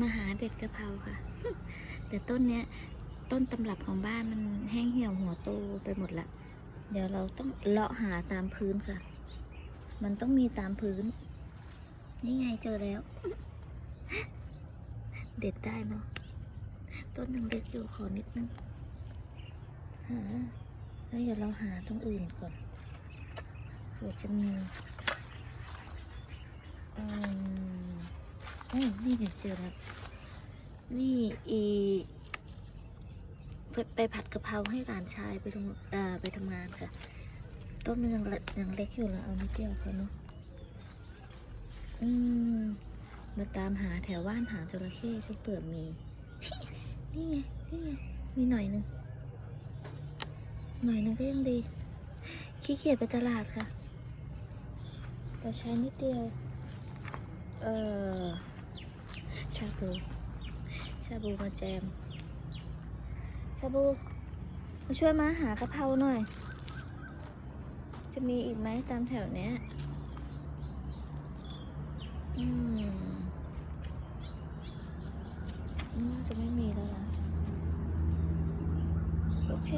มาหาเด็ดกะเพราค่ะ แต่ต้นเนี้ย ต้นตำรับของบ้านมันแห้งเหี่ยวหัวโตไปหมดละ เดี๋ยวเราต้องเลาะหาตามพื้นค่ะ มันต้องมีตามพื้น นี่ไงเจอแล้ว เด็ดได้เนาะ ต้นยังเล็กอยู่ขอนิดนึงหาแล้วเดี๋ยวเราหาตรงอื่นก่อนเผื่อจะมีอืม นี่ไงเจอแล้วนี่อีไปไปผัดกะเพราให้หลานชายไปทำไปทำงานค่ะ ต้นมันยังเล็กยังเล็กอยู่แล้วเอานิดเดียวพอเนาะอืมมาตามหาแถวว่านหางจระเข้ที่เปิดมี นี่ไง นี่ไง มีหน่อยหนึง หน่อยหนึงก็ยังดี ขี้เกียจไปตลาดค่ะเราใช้นิดเดียว เออาบูชาบูมาแจมชาบูมาช่วยมาหากะเพราหน่อย จะมีอีกไหมตามแถวเนี้ยอืมน่าจะไม่มีแล้วล่ะโอเค